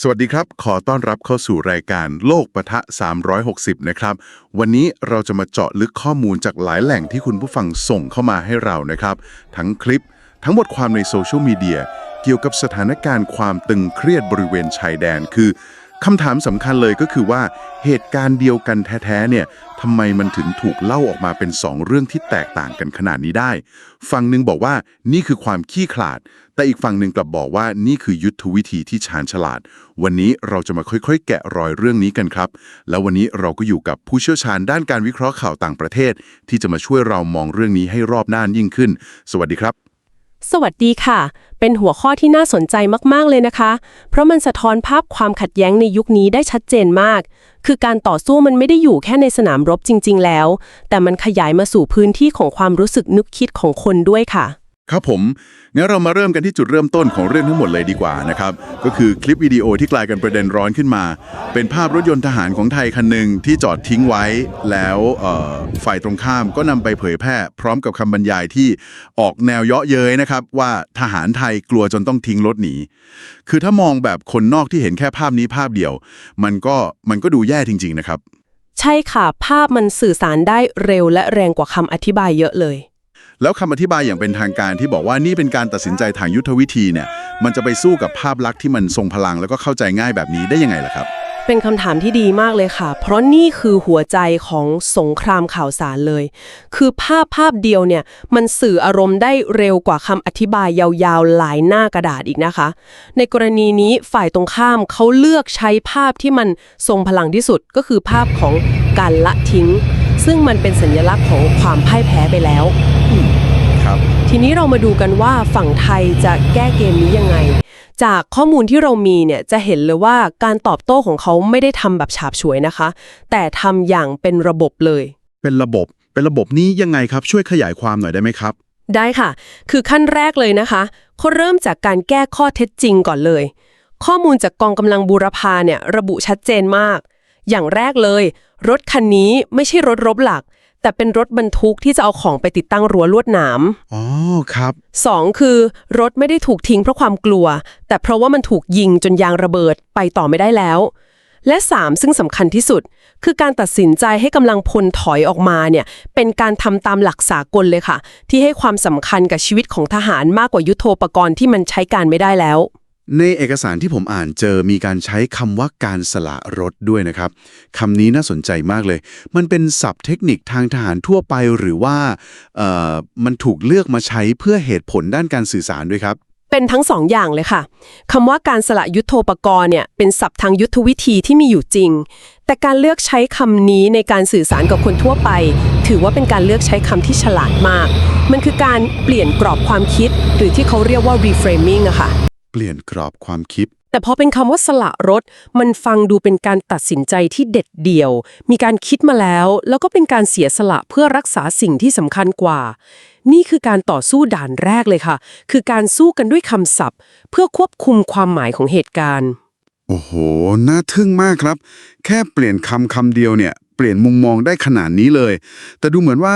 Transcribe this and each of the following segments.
สวัสดีครับ ขอต้อนรับเข้าสู่รายการโลกปะทะ 360 นะครับ วันนี้เราจะมาเจาะลึกข้อมูลจากหลายแหล่งที่คุณผู้ฟังส่งเข้ามาให้เรานะครับ ทั้งคลิป ทั้งบทความในโซเชียลมีเดีย เกี่ยวกับสถานการณ์ความตึงเครียดบริเวณชายแดน คือคำถามสำคัญเลยก็คือว่าเหตุการณ์เดียวกันแท้ๆ เนี่ย ทำไมมันถึงถูกเล่าออกมาเป็นสองเรื่องที่แตกต่างกันขนาดนี้ได้ ฝั่งหนึ่งบอกว่านี่คือความขี้ขลาด แต่อีกฝั่งหนึ่งกลับบอกว่านี่คือยุทธวิธีที่ชาญฉลาด วันนี้เราจะมาค่อยๆ แกะรอยเรื่องนี้กันครับ แล้ววันนี้เราก็อยู่กับผู้เชี่ยวชาญด้านการวิเคราะห์ข่าวต่างประเทศ ที่จะมาช่วยเรามองเรื่องนี้ให้รอบด้านยิ่งขึ้น สวัสดีครับ สวัสดีค่ะ เป็นหัวข้อที่น่าสนใจมาก ๆ เลยนะคะ เพราะมันสะท้อนภาพความขัดแย้งในยุคนี้ได้ชัดเจนมาก คือการต่อสู้มันไม่ได้อยู่แค่ในสนามรบจริง ๆ แล้ว แต่มันขยายมาสู่พื้นที่ของความรู้สึกนึกคิดของคนด้วยค่ะ ครับผมงั้นเรามาเริ่มกันที่จุดเริ่มต้นของเรื่องทั้งหมดเลยดีกว่านะครับ ก็คือคลิปวิดีโอที่กลายเป็นประเด็นร้อนขึ้นมา เป็นภาพรถยนต์ทหารของไทยคันหนึ่งที่จอดทิ้งไว้ แล้วฝ่ายตรงข้ามก็นำไปเผยแพร่ พร้อมกับคำบรรยายที่ออกแนวเยาะเย้ยนะครับ ว่าทหารไทยกลัวจนต้องทิ้งรถหนีคือถ้ามองแบบคนนอกที่เห็นแค่ภาพนี้ภาพเดียว มันก็มันก็ดูแย่จริง ๆนะครับ ใช่ค่ะภาพมันสื่อสารได้เร็วและแรงกว่าคำอธิบายเยอะเลย แล้วคำอธิบายอย่างเป็นทางการที่บอกว่านี่เป็นการตัดสินใจทางยุทธวิธีเนี่ย มันจะไปสู้กับภาพลักษณ์ที่มันทรงพลังแล้วก็เข้าใจง่ายแบบนี้ได้ยังไงล่ะครับ เป็นคำถามที่ดีมากเลยค่ะ เพราะนี่คือหัวใจของสงครามข่าวสารเลย คือภาพภาพเดียวเนี่ย มันสื่ออารมณ์ได้เร็วกว่าคำอธิบายยาวๆหลายหน้ากระดาษอีกนะคะ ในกรณีนี้ฝ่ายตรงข้ามเขาเลือกใช้ภาพที่มันทรงพลังที่สุดก็คือภาพของ การละทิ้ง ซึ่งมันเป็นสัญลักษณ์ของความพ่ายแพ้ไปแล้ว ครับ ทีนี้เรามาดูกันว่าฝั่งไทยจะแก้เกมนี้ยังไง จากข้อมูลที่เรามีเนี่ยจะเห็นเลยว่าการตอบโต้ของเขาไม่ได้ทำแบบฉาบฉวยนะคะ แต่ทำอย่างเป็นระบบเลย เป็นระบบ เป็นระบบนี้ยังไงครับ ช่วยขยายความหน่อยได้ไหมครับ ได้ค่ะ คือขั้นแรกเลยนะคะเขาเริ่มจากการแก้ข้อเท็จจริงก่อนเลย ข้อมูลจากกองกำลังบูรพาเนี่ยระบุชัดเจนมาก อย่างแรกเลย รถคันนี้ไม่ใช่รถรบหลัก แต่เป็นรถบรรทุกที่จะเอาของไปติดตั้งรั้วลวดหนามอ๋อครับสองคือ รถไม่ได้ถูกทิ้งเพราะความกลัว แต่เพราะว่ามันถูกยิงจนยางระเบิดไปต่อไม่ได้แล้ว และ 3 ซึ่งสำคัญที่สุด คือการตัดสินใจให้กำลังพลถอยออกมาเนี่ยเป็นการทำตามหลักสากลเลยค่ะ ที่ให้ความสำคัญกับชีวิตของทหารมากกว่ายุทโธปกรณ์ที่มันใช้การไม่ได้แล้ว ในเอกสารที่ผมอ่านเจอมีการใช้คำว่าการสละรถด้วยนะครับคำนี้น่าสนใจมากเลย มันเป็นศัพท์เทคนิคทางทหารทั่วไปหรือว่าเอ่อมันถูกเลือกมาใช้เพื่อเหตุผลด้านการสื่อสารด้วยครับ เป็นทั้งสองอย่างเลยค่ะคำว่าการสละยุทโธปกรณ์เนี่ยเป็นศัพท์ทางยุทธวิธีที่มีอยู่จริง แต่การเลือกใช้คำนี้ในการสื่อสารกับคนทั่วไป ถือว่าเป็นการเลือกใช้คำที่ฉลาดมาก มันคือการเปลี่ยนกรอบความคิด หรือที่เขาเรียกว่า reframing อะค่ะ เปลี่ยนกรอบความคิด แต่พอเป็นคำว่าสละรถ มันฟังดูเป็นการตัดสินใจที่เด็ดเดี่ยว มีการคิดมาแล้ว แล้วก็เป็นการเสียสละเพื่อรักษาสิ่งที่สำคัญกว่า นี่คือการต่อสู้ด่านแรกเลยค่ะ คือการสู้กันด้วยคำศัพท์ เพื่อควบคุมความหมายของเหตุการณ์ โอ้โห น่าทึ่งมากครับ แค่เปลี่ยนคำคำเดียวเนี่ย เปลี่ยนมุมมองได้ขนาดนี้เลย แต่ดูเหมือนว่า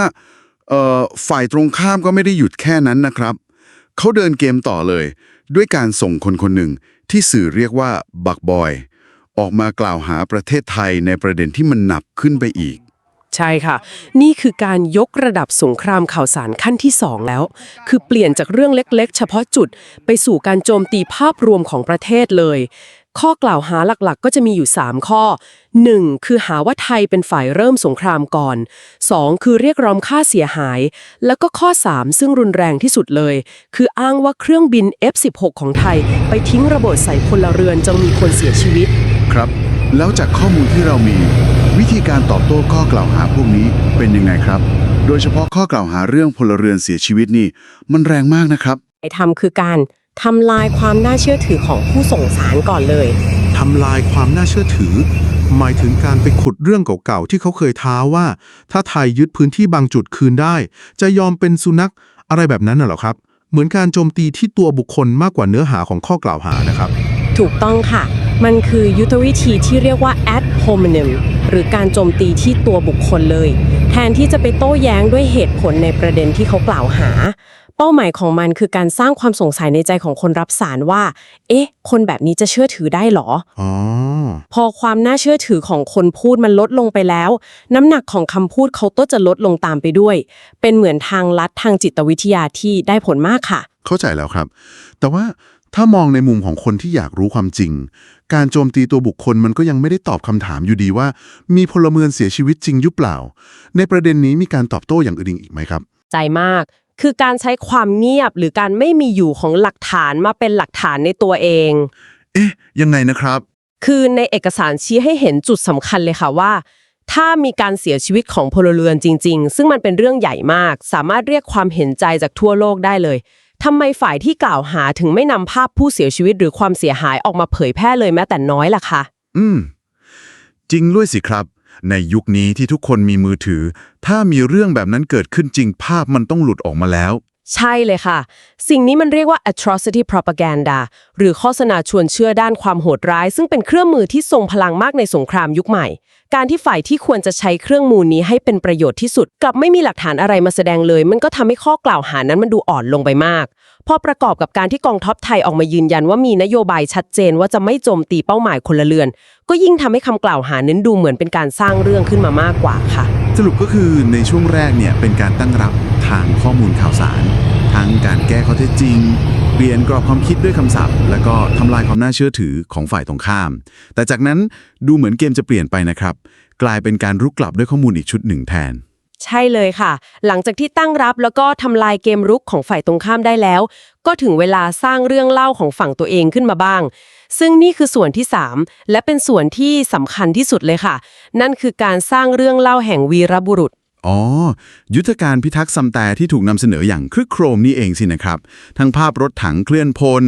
เอ่อฝ่ายตรงข้ามก็ไม่ได้หยุดแค่นั้นนะครับ เขาเดินเกมต่อเลย ด้วยการส่งคนคนหนึ่งที่สื่อเรียกว่าบักบอย ออกมากล่าวหาประเทศไทยในประเด็นที่มันหนักขึ้นไปอีก ใช่ค่ะ นี่คือการยกระดับสงครามข่าวสารขั้นที่สองแล้ว คือเปลี่ยนจากเรื่องเล็กๆ เฉพาะจุดไปสู่การโจมตีภาพรวมของประเทศเลย ข้อกล่าวหาหลักๆ ก็จะมีอยู่ 3 ข้อ 1. คือหาว่าไทยเป็นฝ่ายเริ่มสงครามก่อน 2. คือเรียกร้องค่าเสียหาย แล้วก็ข้อ 3 ซึ่งรุนแรงที่สุดเลย คืออ้างว่าเครื่องบิน F16 ของไทย ไปทิ้งระเบิดใส่พลเรือนจนมีคนเสียชีวิต ครับ แล้วจากข้อมูลที่เรามี วิธีการตอบโต้ข้อกล่าวหาพวกนี้เป็นยังไงครับ โดยเฉพาะข้อกล่าวหาเรื่องพลเรือนเสียชีวิตนี่ มันแรงมากนะครับ ไอ้ทำคือการ ทำลายความน่าเชื่อถือของผู้ส่งสารก่อนเลย ทำลายความน่าเชื่อถือ หมายถึงการไปขุดเรื่องเก่าๆ ที่เขาเคยท้าว่า ถ้าไทยยึดพื้นที่บางจุดคืนได้ จะยอมเป็นสุนัขอะไรแบบนั้นน่ะเหรอครับ เหมือนการโจมตีที่ตัวบุคคลมากกว่าเนื้อหาของข้อกล่าวหานะครับ ถูกต้องค่ะ มันคือยุทธวิธีที่เรียกว่า ad hominem หรือการโจมตีที่ตัวบุคคลเลย แทนที่จะไปโต้แย้งด้วยเหตุผลในประเด็นที่เขากล่าวหา เป้าหมายของมันคือการสร้างความสงสัยในใจของคนรับสารว่า เอ๊ะ คนแบบนี้จะเชื่อถือได้หรอ อ๋อ พอความน่าเชื่อถือของคนพูดมันลดลงไปแล้ว น้ำหนักของคำพูดเขาก็จะลดลงตามไปด้วย เป็นเหมือนทางลัดทางจิตวิทยาที่ได้ผลมากค่ะ เข้าใจแล้วครับ แต่ว่าถ้ามองในมุมของคนที่อยากรู้ความจริง การโจมตีตัวบุคคลมันก็ยังไม่ได้ตอบคำถามอยู่ดีว่า มีพลเมืองเสียชีวิตจริงยุเปล่า ในประเด็นนี้มีการตอบโต้อย่างอื่นอีกไหมครับ ใจมาก คือการใช้ความเงียบหรือการไม่มีอยู่ของหลักฐานมาเป็นหลักฐานในตัวเอง เอ๊ะ ยังไงนะครับ คือในเอกสารชี้ให้เห็นจุดสำคัญเลยค่ะว่า ถ้ามีการเสียชีวิตของพลเรือนจริง ๆ ซึ่งมันเป็นเรื่องใหญ่มาก สามารถเรียกความเห็นใจจากทั่วโลกได้เลยทำไมฝ่ายที่กล่าวหาถึงไม่นำภาพผู้เสียชีวิตหรือความเสียหายออกมาเผยแพร่เลยแม้แต่น้อยล่ะคะ อืม จริงด้วยสิครับ ในยุคนี้ที่ทุกคนมีมือถือ ถ้ามีเรื่องแบบนั้นเกิดขึ้นจริงภาพมันต้องหลุดออกมาแล้ว ใช่เลยค่ะ สิ่งนี้มันเรียกว่า atrocity propaganda หรือโฆษณาชวนเชื่อด้านความโหดร้าย ซึ่งเป็นเครื่องมือที่ทรงพลังมากในสงครามยุคใหม่ การที่ฝ่ายที่ควรจะใช้เครื่องมือนี้ให้เป็นประโยชน์ที่สุด กลับไม่มีหลักฐานอะไรมาแสดงเลย มันก็ทำให้ข้อกล่าวหานั้นมันดูอ่อนลงไปมาก พอประกอบกับการที่กองทัพไทยออกมายืนยันว่ามีนโยบายชัดเจนว่าจะไม่โจมตีเป้าหมายคนละเรือน ก็ยิ่งทำให้คำกล่าวหานั้นดูเหมือนเป็นการสร้างเรื่องขึ้นมามากกว่าค่ะ สรุปก็คือในช่วงแรกเนี่ยเป็นการตั้งรับทางข้อมูลข่าวสาร ทั้งการแก้ข้อเท็จจริง เปลี่ยนกรอบความคิดด้วยคำศัพท์ แล้วก็ทำลายความน่าเชื่อถือของฝ่ายตรงข้าม แต่จากนั้นดูเหมือนเกมจะเปลี่ยนไปนะครับ กลายเป็นการรุกกลับด้วยข้อมูลอีกชุดหนึ่งแทน ใช่เลยค่ะ หลังจากที่ตั้งรับแล้วก็ทำลายเกมรุกของฝ่ายตรงข้ามได้แล้ว ก็ถึงเวลาสร้างเรื่องเล่าของฝั่งตัวเองขึ้นมาบ้าง ซึ่งนี่คือส่วนที่ 3 และเป็นส่วนที่สำคัญที่สุดเลยค่ะ นั่นคือการสร้างเรื่องเล่าแห่งวีรบุรุษอ๋อ ยุทธการพิทักษ์ซัมแต่ที่ถูกนำเสนออย่างครึกโครมนี่เองสินะครับ ทั้งภาพรถถังเคลื่อนพล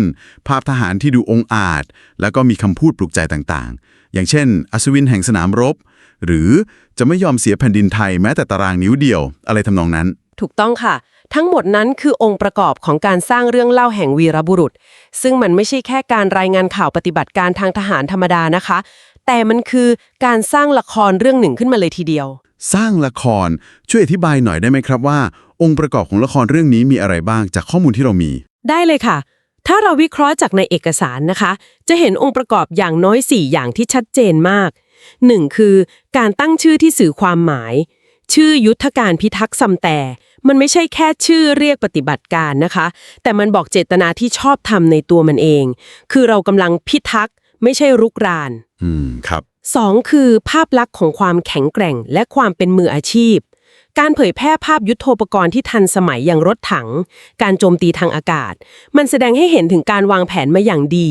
ภาพทหารที่ดูองอาจ แล้วก็มีคำพูดปลุกใจต่างๆ อย่างเช่น อัศวินแห่งสนามรบ หรือจะไม่ยอมเสียแผ่นดินไทยแม้แต่ตารางนิ้วเดียว อะไรทำนองนั้น ถูกต้องค่ะ ทั้งหมดนั้นคือองค์ประกอบของการสร้างเรื่องเล่าแห่งวีรบุรุษ ซึ่งมันไม่ใช่แค่การรายงานข่าวปฏิบัติการทางทหารธรรมดานะคะ แต่มันคือการสร้างละครเรื่องหนึ่งขึ้นมาเลยทีเดียว สร้างละครช่วยอธิบายหน่อยได้ไหมครับว่า องค์ประกอบของละครเรื่องนี้มีอะไรบ้างจากข้อมูลที่เรามี ได้เลยค่ะ ถ้าเราวิเคราะห์จากในเอกสารนะคะ จะเห็นองค์ประกอบอย่างน้อย 4 อย่างที่ชัดเจนมาก 1. คือการตั้งชื่อที่สื่อความหมาย ชื่อยุทธการพิทักษ์ซัมแต่ มันไม่ใช่แค่ชื่อเรียกปฏิบัติการนะคะ แต่มันบอกเจตนาที่ชอบทำในตัวมันเอง คือเรากำลังพิทักษ์ไม่ใช่รุกราน อืม ครับ 2. คือภาพลักษณ์ของความแข็งแกร่งและความเป็นมืออาชีพ การเผยแพร่ภาพยุทโธปกรณ์ที่ทันสมัยอย่างรถถัง การโจมตีทางอากาศ มันแสดงให้เห็นถึงการวางแผนมาอย่างดี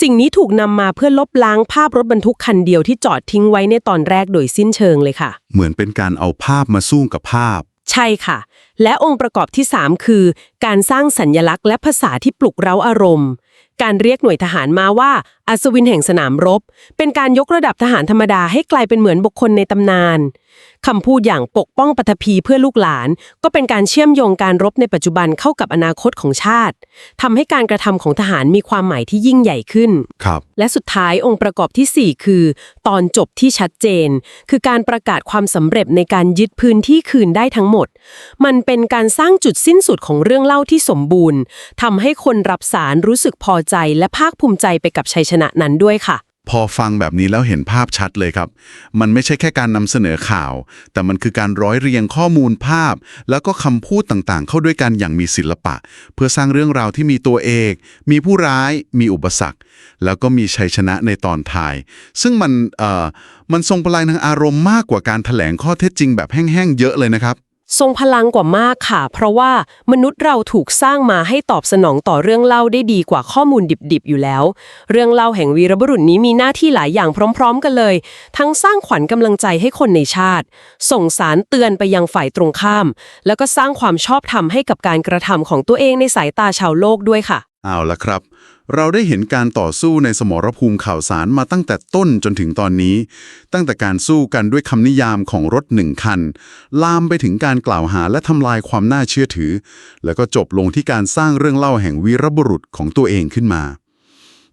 สิ่งนี้ถูกนำมาเพื่อลบล้างภาพรถบรรทุกคันเดียวที่จอดทิ้งไว้ในตอนแรกโดยสิ้นเชิงเลยค่ะ เหมือนเป็นการเอาภาพมาสู้กับภาพ ใช่ค่ะ และองค์ประกอบที่ 3 คือ การสร้างสัญญลักษณ์และภาษาที่ปลุกเร้าอารมณ์ การเรียกหน่วยทหารมาว่า อัศวินแห่งสนามรบ เป็นการยกระดับทหารธรรมดาให้กลายเป็นเหมือนบุคคลในตำนานคำพูดอย่างปกป้องปฐพีเพื่อลูกหลาน ก็เป็นการเชื่อมโยงการรบในปัจจุบันเข้ากับอนาคตของชาติทำให้การกระทำของทหารมีความหมายที่ยิ่งใหญ่ขึ้น ครับ และสุดท้ายองค์ประกอบทีสี่4 คือ ตอนจบที่ชัดเจน คือการประกาศความสำเร็จในการยึดพื้นที่คืนได้ทั้งหมด มันเป็นการสร้างจุดสิ้นสุดของเรื่องเล่าที่สมบูรณ์ทำให้คนรับสารรู้สึกพอใจและภาคภูมิใจไปกับชัยชนะนั้นด้วยค่ะ พอฟังแบบนี้แล้วเห็นภาพชัดเลยครับ มันไม่ใช่แค่การนำเสนอข่าว แต่มันคือการร้อยเรียงข้อมูลภาพ แล้วก็คำพูดต่างๆ เข้าด้วยกันอย่างมีศิลปะ เพื่อสร้างเรื่องราวที่มีตัวเอก มีผู้ร้าย มีอุปสรรค แล้วก็มีชัยชนะในตอนท้าย ซึ่งมันเอ่อมันทรงพลังทางอารมณ์มากกว่าการแถลงข้อเท็จจริงแบบแห้งๆเยอะเลยนะครับ ทรงพลังกว่ามากค่ะ เพราะว่ามนุษย์เราถูกสร้างมาให้ตอบสนองต่อเรื่องเล่าได้ดีกว่าข้อมูลดิบๆ อยู่แล้ว เรื่องเล่าแห่งวีรบุรุษนี้มีหน้าที่หลายอย่างพร้อม ๆ กันเลย ทั้งสร้างขวัญกำลังใจให้คนในชาติ ส่งสารเตือนไปยังฝ่ายตรงข้าม แล้วก็สร้างความชอบธรรมให้กับการกระทำของตัวเองในสายตาชาวโลกด้วยค่ะ เอาละครับ เราได้เห็นการต่อสู้ในสมรภูมิข่าวสารมาตั้งแต่ต้นจนถึงตอนนี้ ตั้งแต่การสู้กันด้วยคำนิยามของรถหนึ่งคัน ลามไปถึงการกล่าวหาและทำลายความน่าเชื่อถือ แล้วก็จบลงที่การสร้างเรื่องเล่าแห่งวีรบุรุษของตัวเองขึ้นมา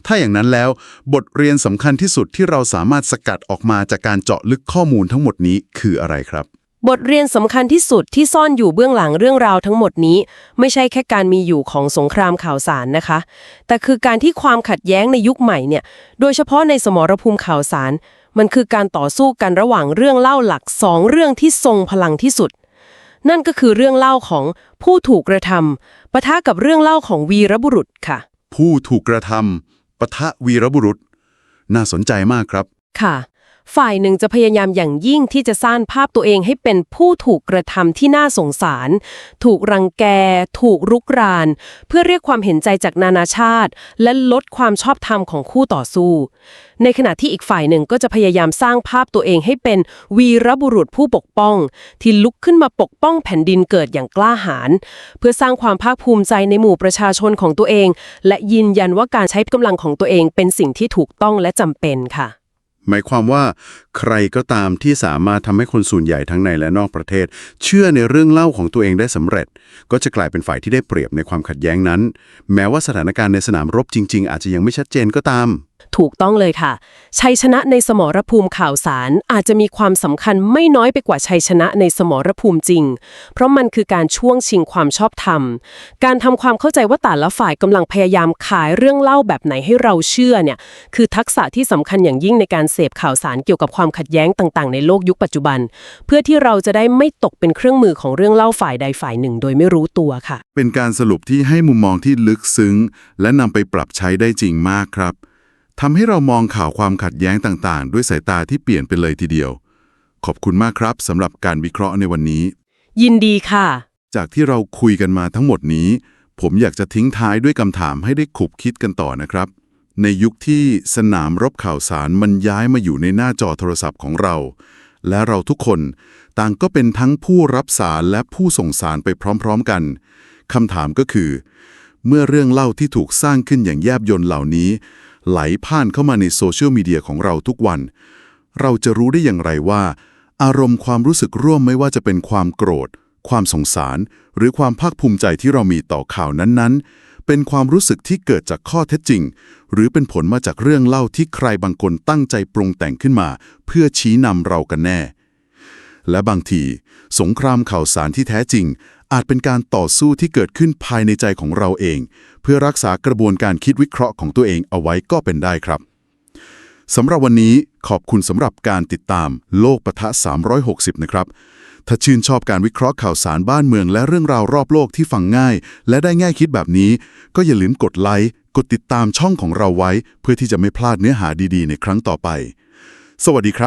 ถ้าอย่างนั้นแล้ว บทเรียนสำคัญที่สุดที่เราสามารถสกัดออกมาจากการเจาะลึกข้อมูลทั้งหมดนี้คืออะไรครับ บทเรียนสำคัญที่สุดที่ซ่อนอยู่เบื้องหลังเรื่องราวทั้งหมดนี้ ไม่ใช่แค่การมีอยู่ของสงครามข่าวสารนะคะ แต่คือการที่ความขัดแย้งในยุคใหม่เนี่ย โดยเฉพาะในสมรภูมิข่าวสาร มันคือการต่อสู้กันระหว่างเรื่องเล่าหลักสองเรื่องที่ทรงพลังที่สุด นั่นก็คือเรื่องเล่าของผู้ถูกกระทำปะทะกับเรื่องเล่าของวีรบุรุษค่ะ ผู้ถูกกระทำปะทะวีรบุรุษ น่าสนใจมากครับค่ะ ฝ่ายหนึ่งจะพยายามอย่างยิ่งที่จะสร้างภาพตัวเองให้เป็นผู้ถูกกระทำที่น่าสงสาร ถูกรังแก ถูกรุกราน เพื่อเรียกความเห็นใจจากนานาชาติ และลดความชอบธรรมของคู่ต่อสู้ ในขณะที่อีกฝ่ายหนึ่งก็จะพยายามสร้างภาพตัวเองให้เป็นวีรบุรุษผู้ปกป้อง ที่ลุกขึ้นมาปกป้องแผ่นดินเกิดอย่างกล้าหาญเพื่อสร้างความภาคภูมิใจในหมู่ประชาชนของตัวเอง และยืนยันว่าการใช้กำลังของตัวเองเป็นสิ่งที่ถูกต้องและจำเป็นค่ะ หมายความว่าใครก็ตามที่สามารถทำให้คนส่วนใหญ่ทั้งในและนอกประเทศ เชื่อในเรื่องเล่าของตัวเองได้สำเร็จ ก็จะกลายเป็นฝ่ายที่ได้เปรียบในความขัดแย้งนั้น แม้ว่าสถานการณ์ในสนามรบจริง ๆ อาจจะยังไม่ชัดเจนก็ตาม ถูกต้องเลยค่ะ ชัยชนะในสมรภูมิข่าวสารอาจจะมีความสำคัญไม่น้อยไปกว่าชัยชนะในสมรภูมิจริง เพราะมันคือการช่วงชิงความชอบธรรม การทำความเข้าใจว่าแต่ละฝ่ายกำลังพยายามขายเรื่องเล่าแบบไหนให้เราเชื่อเนี่ยคือทักษะที่สำคัญอย่างยิ่งในการเสพข่าวสารเกี่ยวกับความขัดแย้งต่าง ๆ ในโลกยุคปัจจุบัน เพื่อที่เราจะได้ไม่ตกเป็นเครื่องมือของเรื่องเล่าฝ่ายใดฝ่ายหนึ่ง โดยไม่รู้ตัวค่ะ เป็นการสรุปที่ให้มุมมองที่ลึกซึ้ง และนำไปปรับใช้ได้จริงมากครับ ทำให้เรามองข่าวความขัดแย้งต่างๆ ด้วยสายตาที่เปลี่ยนไปเลยทีเดียว ขอบคุณมากครับสำหรับการวิเคราะห์ในวันนี้ ยินดีค่ะ จากที่เราคุยกันมาทั้งหมดนี้ ผมอยากจะทิ้งท้ายด้วยคำถามให้ได้ขุบคิดกันต่อนะครับ ในยุคที่สนามรบข่าวสารมันย้ายมาอยู่ในหน้าจอโทรศัพท์ของเรา และเราทุกคนต่างก็เป็นทั้งผู้รับสารและผู้ส่งสารไปพร้อมๆกันคำถามก็คือ เมื่อเรื่องเล่าที่ถูกสร้างขึ้นอย่างแยบยลเหล่านี้ ไหลผ่านเข้ามาในโซเชียลมีเดียของเราทุกวัน เราจะรู้ได้อย่างไรว่า อารมณ์ความรู้สึกร่วมไม่ว่าจะเป็นความโกรธ ความสงสาร หรือความภาคภูมิใจที่เรามีต่อข่าวนั้นๆ เป็นความรู้สึกที่เกิดจากข้อเท็จจริง หรือเป็นผลมาจากเรื่องเล่าที่ใครบางคนตั้งใจปรุงแต่งขึ้นมา เพื่อชี้นำเรากันแน่ และบางที สงครามข่าวสารที่แท้จริง อาจเป็นการต่อสู้ที่เกิดขึ้นภายในใจของเราเอง เพื่อรักษากระบวนการคิดวิเคราะห์ของตัวเองเอาไว้ก็เป็นได้ครับสำหรับวันนี้ขอบคุณสำหรับการติดตามโลกปะทะ 360 นะครับ ถ้าชื่นชอบการวิเคราะห์ข่าวสารบ้านเมือง และเรื่องราวรอบโลกที่ฟังง่าย และได้ง่ายคิดแบบนี้ ก็อย่าลืมกดไลค์กดติดตามช่องของเราไว้ เพื่อที่จะไม่พลาดเนื้อหาดีๆ ในครั้งต่อไป สวัสดีครับ